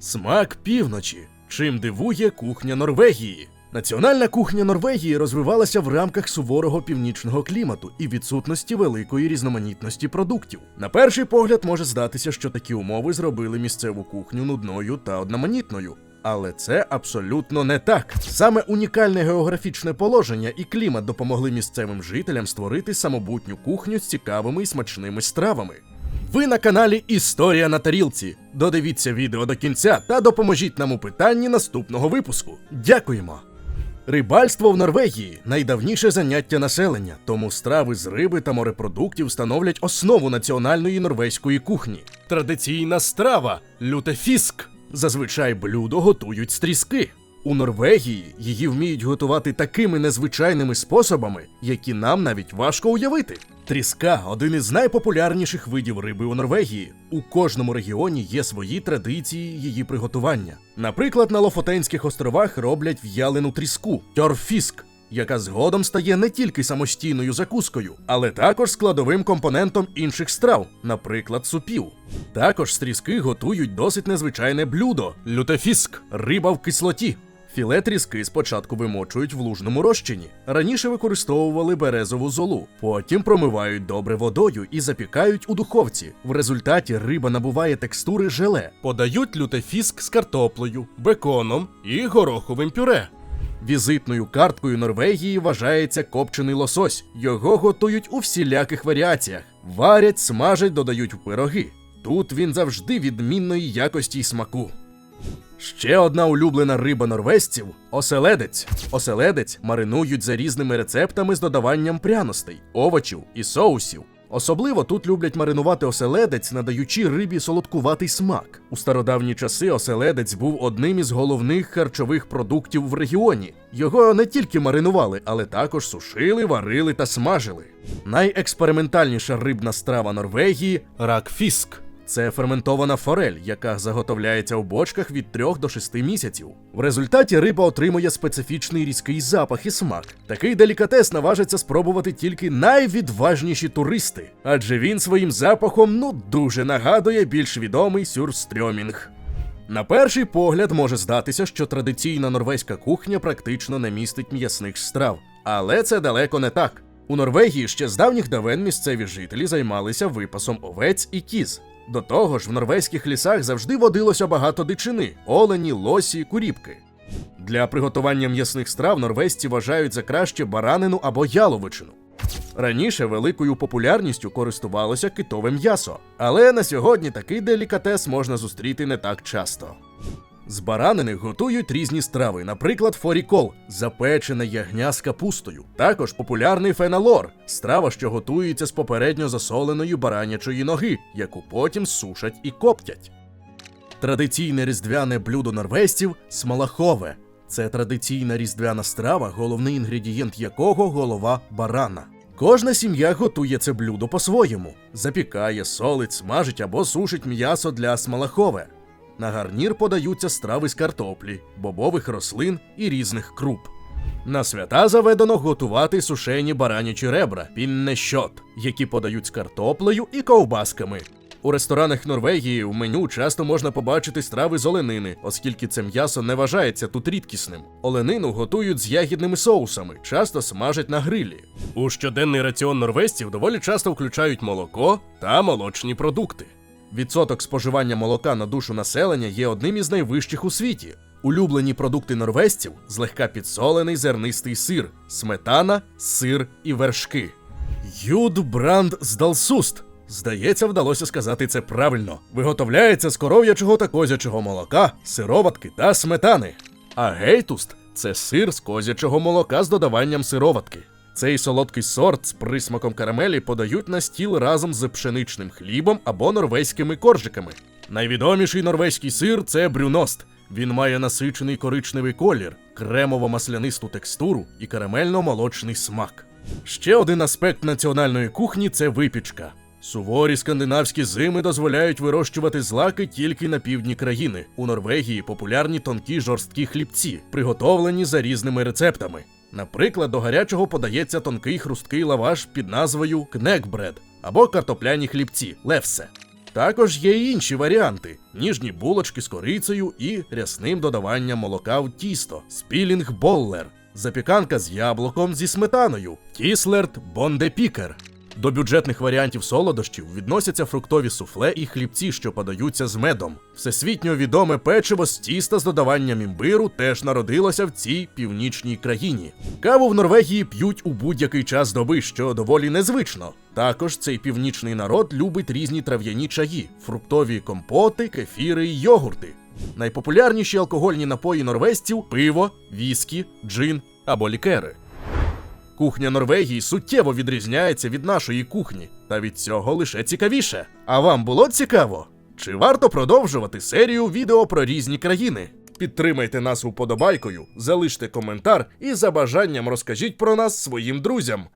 Смак півночі. Чим дивує кухня Норвегії. Національна кухня Норвегії розвивалася в рамках суворого північного клімату і відсутності великої різноманітності продуктів. На перший погляд може здатися, що такі умови зробили місцеву кухню нудною та одноманітною. Але це абсолютно не так. Саме унікальне географічне положення і клімат допомогли місцевим жителям створити самобутню кухню з цікавими і смачними стравами. Ви на каналі Історія на тарілці. Додивіться відео до кінця та допоможіть нам у питанні наступного випуску. Дякуємо! Рибальство в Норвегії найдавніше заняття населення, тому страви з риби та морепродуктів становлять основу національної норвезької кухні. Традиційна страва лютефіск. Зазвичай блюдо готують з тріски. У Норвегії її вміють готувати такими незвичайними способами, які нам навіть важко уявити. Тріска один із найпопулярніших видів риби у Норвегії. У кожному регіоні є свої традиції її приготування. Наприклад, на Лофотенських островах роблять в'ялену тріску тьорфіск, яка згодом стає не тільки самостійною закускою, але також складовим компонентом інших страв, наприклад, супів. Також з тріски готують досить незвичайне блюдо лютефіск риба в кислоті. Філе тріски спочатку вимочують в лужному розчині. Раніше використовували березову золу, потім промивають добре водою і запікають у духовці. В результаті риба набуває текстури желе. Подають лютефіск з картоплею, беконом і гороховим пюре. Візитною карткою Норвегії вважається копчений лосось. Його готують у всіляких варіаціях. Варять, смажать, додають в пироги. Тут він завжди відмінної якості й смаку. Ще одна улюблена риба норвезців оселедець. Оселедець маринують за різними рецептами з додаванням пряностей, овочів і соусів. Особливо тут люблять маринувати оселедець, надаючи рибі солодкуватий смак. У стародавні часи оселедець був одним із головних харчових продуктів в регіоні. Його не тільки маринували, але також сушили, варили та смажили. Найекспериментальніша рибна страва Норвегії ракфіск. Це ферментована форель, яка заготовляється в бочках від 3 до 6 місяців. В результаті риба отримує специфічний різкий запах і смак. Такий делікатес наважиться спробувати тільки найвідважніші туристи, адже він своїм запахом ну дуже нагадує більш відомий сюрстрьомінг. На перший погляд може здатися, що традиційна норвезька кухня практично не містить м'ясних страв, але це далеко не так. У Норвегії ще з давніх давен місцеві жителі займалися випасом овець і кіз. До того ж, в норвезьких лісах завжди водилося багато дичини олені, лосі, куріпки. Для приготування м'ясних страв норвезці вважають за краще баранину або яловичину. Раніше великою популярністю користувалося китове м'ясо, але на сьогодні такий делікатес можна зустріти не так часто. З баранини готують різні страви, наприклад, форікол запечене ягня з капустою. Також популярний феналор страва, що готується з попередньо засоленої баранячої ноги, яку потім сушать і коптять. Традиційне різдвяне блюдо норвезців смалахове. Це традиційна різдвяна страва, головний інгредієнт якого голова барана. Кожна сім'я готує це блюдо по-своєму: запікає, солить, смажить або сушить м'ясо для смалахове. На гарнір подаються страви з картоплі, бобових рослин і різних круп. На свята заведено готувати сушені баранячі ребра, піннещот, які подають з картоплею і ковбасками. У ресторанах Норвегії в меню часто можна побачити страви з оленини, оскільки це м'ясо не вважається тут рідкісним. Оленину готують з ягідними соусами, часто смажать на грилі. У щоденний раціон норвезців доволі часто включають молоко та молочні продукти. Відсоток споживання молока на душу населення є одним із найвищих у світі. Улюблені продукти норвезців злегка підсолений зернистий сир, сметана, сир і вершки. Юд бранд здалсуст. Здається, вдалося сказати це правильно. Виготовляється з коров'ячого та козячого молока, сироватки та сметани. А гейтуст це сир з козячого молока з додаванням сироватки. Цей солодкий сорт з присмаком карамелі подають на стіл разом з пшеничним хлібом або норвезькими коржиками. Найвідоміший норвезький сир це брюност. Він має насичений коричневий колір, кремово-маслянисту текстуру і карамельно-молочний смак. Ще один аспект національної кухні це випічка. Суворі скандинавські зими дозволяють вирощувати злаки тільки на півдні країни. У Норвегії популярні тонкі жорсткі хлібці, приготовлені за різними рецептами. Наприклад, до гарячого подається тонкий хрусткий лаваш під назвою кнекбред або картопляні хлібці левсе. Також є й інші варіанти: ніжні булочки з корицею і рясним додаванням молока в тісто, спілінг боллер, запіканка з яблуком зі сметаною, кіслерт бондепікер. До бюджетних варіантів солодощів відносяться фруктові суфле і хлібці, що подаються з медом. Всесвітньо відоме печиво з тіста з додаванням імбиру теж народилося в цій північній країні. Каву в Норвегії п'ють у будь-який час доби, що доволі незвично. Також цей північний народ любить різні трав'яні чаї, фруктові компоти, кефіри і йогурти. Найпопулярніші алкогольні напої норвезців пиво, віскі, джин або лікери. Кухня Норвегії суттєво відрізняється від нашої кухні, та від цього лише цікавіше. А вам було цікаво? Чи варто продовжувати серію відео про різні країни? Підтримайте нас уподобайкою, залиште коментар і за бажанням розкажіть про нас своїм друзям.